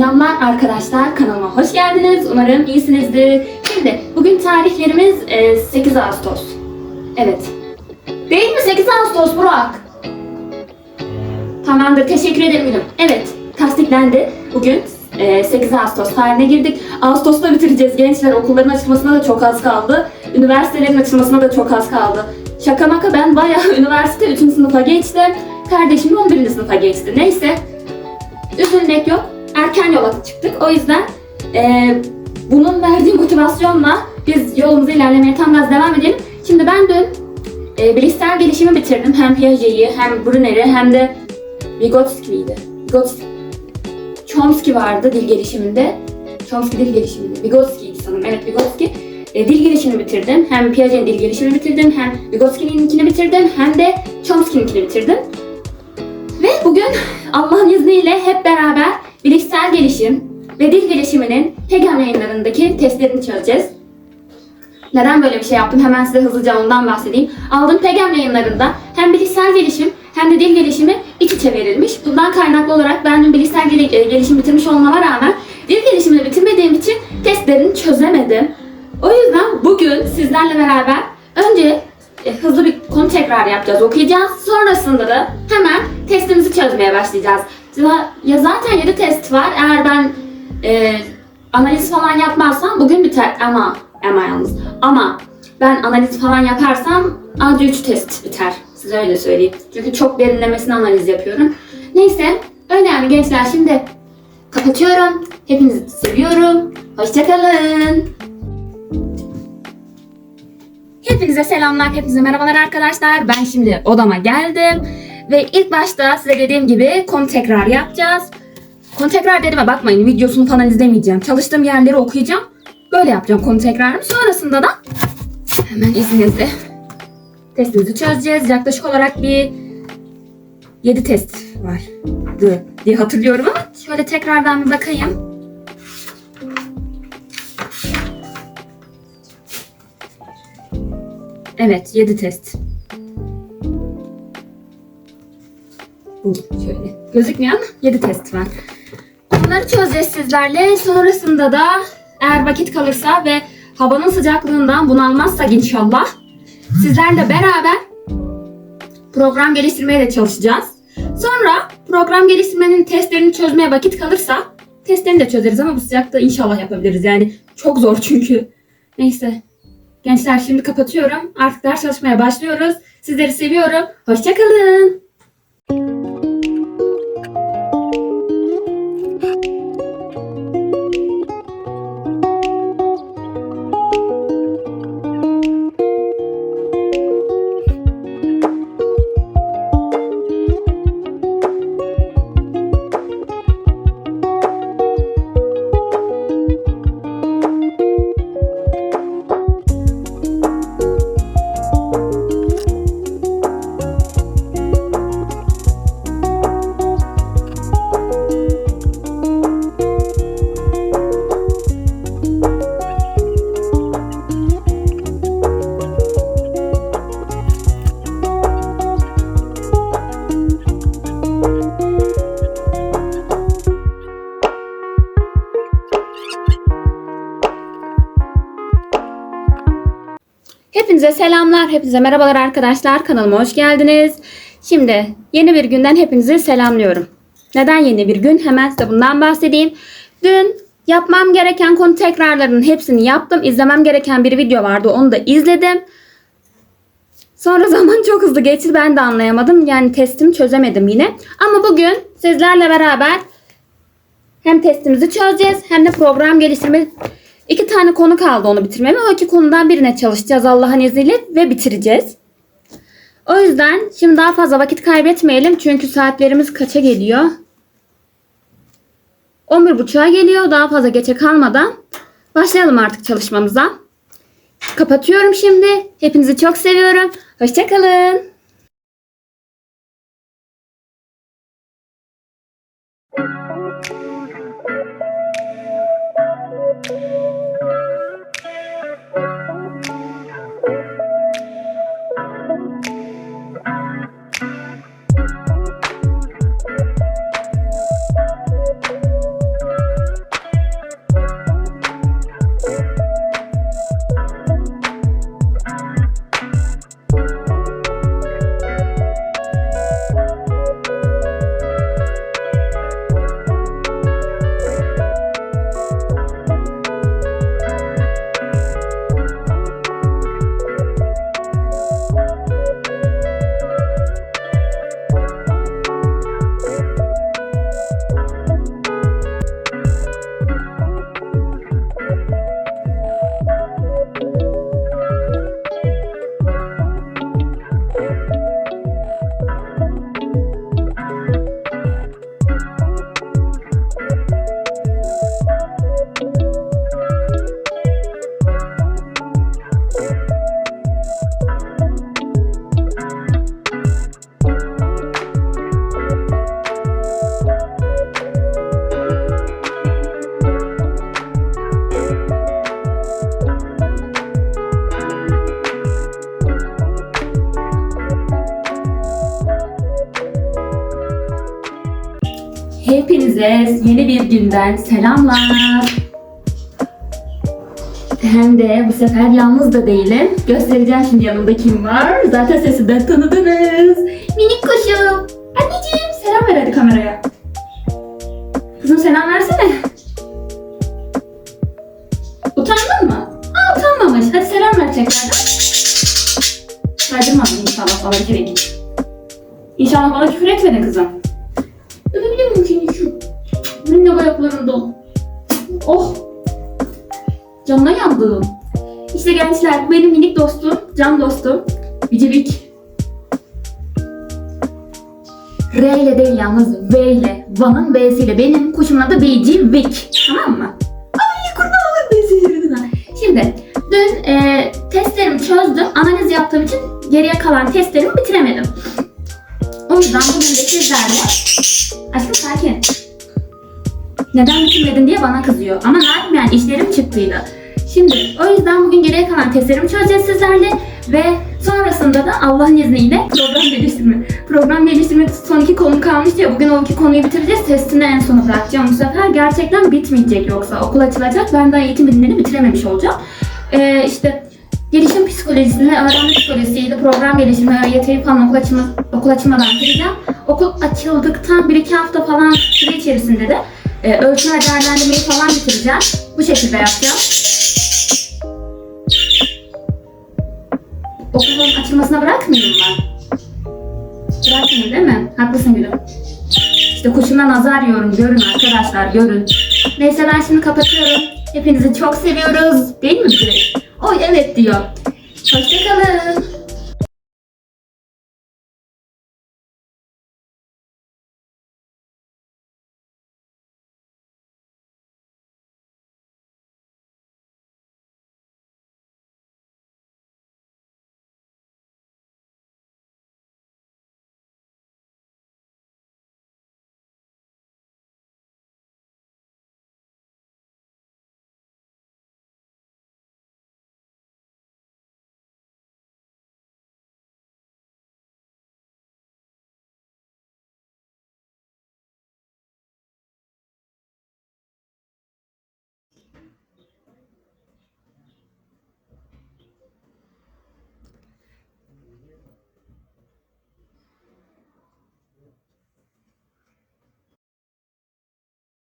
Selamlar arkadaşlar kanalıma hoş geldiniz. Umarım iyisinizdir. Şimdi bugün tarihlerimiz e, 8 Ağustos. Evet. Değil mi 8 Ağustos Burak? Tamamdır teşekkür ederim. Evet tasdiklendi. Bugün e, 8 Ağustos tarihine girdik. Ağustos'ta bitireceğiz gençler. Okulların açılmasına da çok az kaldı. Üniversitelerin açılmasına da çok az kaldı. Şaka maka ben bayağı üniversite 3. sınıfa geçtim. Kardeşim de 11. sınıfa geçti. Neyse üzülmek yok. Erken yola çıktık. O yüzden eee, bunun verdiği motivasyonla biz yolumuza ilerlemeye tam gaz devam edelim. Şimdi ben dün eee bilişsel gelişimi bitirdim. Hem Piaget'i hem Brunner'i hem de Vygotsky'ydi. Vygotsky. Chomsky vardı dil gelişiminde. Chomsky dil gelişiminde. Vygotsky'ydi sanırım. Evet Vygotsky. E, dil gelişimini bitirdim. Hem Piaget'in dil gelişimini bitirdim. Hem Vygotsky'ninkini bitirdim. Hem de Chomsky'ninkini bitirdim. Ve bugün Allah'ın izniyle hep beraber bilişsel gelişim ve dil gelişiminin Pegam yayınlarındaki testlerini çözeceğiz. Neden böyle bir şey yaptım? Hemen size hızlıca ondan bahsedeyim. Aldığım Pegam yayınlarında hem bilişsel gelişim hem de dil gelişimi iç içe verilmiş. Bundan kaynaklı olarak ben dün bilişsel gel- e, gelişim bitirmiş olmama rağmen dil gelişimini bitirmediğim için testlerini çözemedim. O yüzden bugün sizlerle beraber önce e, hızlı bir konu tekrar yapacağız, okuyacağız. Sonrasında da hemen testimizi çözmeye başlayacağız. Ya, zaten 7 test var. Eğer ben e, analiz falan yapmazsam bugün biter ama ama yalnız. Ama ben analiz falan yaparsam anca 3 test biter. Size öyle söyleyeyim. Çünkü çok derinlemesine analiz yapıyorum. Neyse öyle yani gençler şimdi kapatıyorum. Hepinizi seviyorum. Hoşçakalın. Hepinize selamlar, hepinize merhabalar arkadaşlar. Ben şimdi odama geldim. Ve ilk başta size dediğim gibi konu tekrar yapacağız. Konu tekrar dediğime bakmayın, videosunu falan izlemeyeceğim. Çalıştığım yerleri okuyacağım. Böyle yapacağım konu tekrarını. Sonrasında da hemen izninizle testimizi çözeceğiz. Yaklaşık olarak bir 7 test var diye hatırlıyorum ama şöyle tekrardan bir bakayım. Evet, 7 test. Bu şöyle. Gözükmüyor ama 7 test var. Bunları çözeceğiz sizlerle. Sonrasında da eğer vakit kalırsa ve havanın sıcaklığından bunalmazsak inşallah sizlerle beraber program geliştirmeye de çalışacağız. Sonra program geliştirmenin testlerini çözmeye vakit kalırsa testlerini de çözeriz ama bu sıcakta inşallah yapabiliriz. Yani çok zor çünkü. Neyse. Gençler şimdi kapatıyorum. Artık ders çalışmaya başlıyoruz. Sizleri seviyorum. Hoşçakalın. Selamlar, hepinize merhabalar arkadaşlar. Kanalıma hoş geldiniz. Şimdi yeni bir günden hepinizi selamlıyorum. Neden yeni bir gün? Hemen size bundan bahsedeyim. Dün yapmam gereken konu tekrarlarının hepsini yaptım. İzlemem gereken bir video vardı. Onu da izledim. Sonra zaman çok hızlı geçti. Ben de anlayamadım. Yani testimi çözemedim yine. Ama bugün sizlerle beraber hem testimizi çözeceğiz hem de program geliştirme İki tane konu kaldı onu bitirmeme. O iki konudan birine çalışacağız Allah'ın izniyle ve bitireceğiz. O yüzden şimdi daha fazla vakit kaybetmeyelim. Çünkü saatlerimiz kaça geliyor? 11.30'a geliyor. Daha fazla geçe kalmadan başlayalım artık çalışmamıza. Kapatıyorum şimdi. Hepinizi çok seviyorum. Hoşçakalın. Hepinize yeni bir günden selamlar. Hem de bu sefer yalnız da değilim. Göstereceğim şimdi yanımda kim var. Zaten sesinden tanıdınız. Minik kuşum. Anneciğim selam ver hadi kameraya. Kızım selam versene. Utandın mı? Aa utanmamış. Hadi selam ver tekrardan. Kaydırmadın inşallah bana edin. İnşallah bana küfür etmedin kızım. Minne ayaklarında. Oh. Canına yandım. İşte gençler benim minik dostum, can dostum. Bicibik. R ile değil yalnız V ile. Van'ın V'siyle benim kuşumun adı Bicibik. Tamam mı? Ay kurban olur ben. Şimdi dün e, testlerimi çözdüm. Analiz yaptığım için geriye kalan testlerimi bitiremedim. O yüzden bugün de sizlerle... Aşkım sakin. Neden bitirmedin diye bana kızıyor. Ama ne yapayım yani işlerim çıktıydı. Şimdi o yüzden bugün geriye kalan testlerimi çözeceğiz sizlerle ve sonrasında da Allah'ın izniyle program geliştirme. Program geliştirme son iki konu kalmıştı ya bugün o iki konuyu bitireceğiz. Testini en sona bırakacağım bu sefer. Gerçekten bitmeyecek yoksa okul açılacak. Ben daha eğitim bilimlerini bitirememiş olacağım. Ee, işte gelişim psikolojisini, öğrenme psikolojisiyle program gelişimi, ÖYT'yi falan okul, açma, okul açmadan gireceğim. Okul açıldıktan 1-2 hafta falan süre içerisinde de e, ölçme ve değerlendirmeyi falan bitireceğim. Bu şekilde yapacağım. Okulun açılmasına bırakmayayım ben. Bırakmayayım değil mi? Haklısın gülüm. İşte kuşuma nazar yiyorum. Görün arkadaşlar görün. Neyse ben şimdi kapatıyorum. Hepinizi çok seviyoruz. Değil mi Gülüm? Oy evet diyor. Hoşçakalın.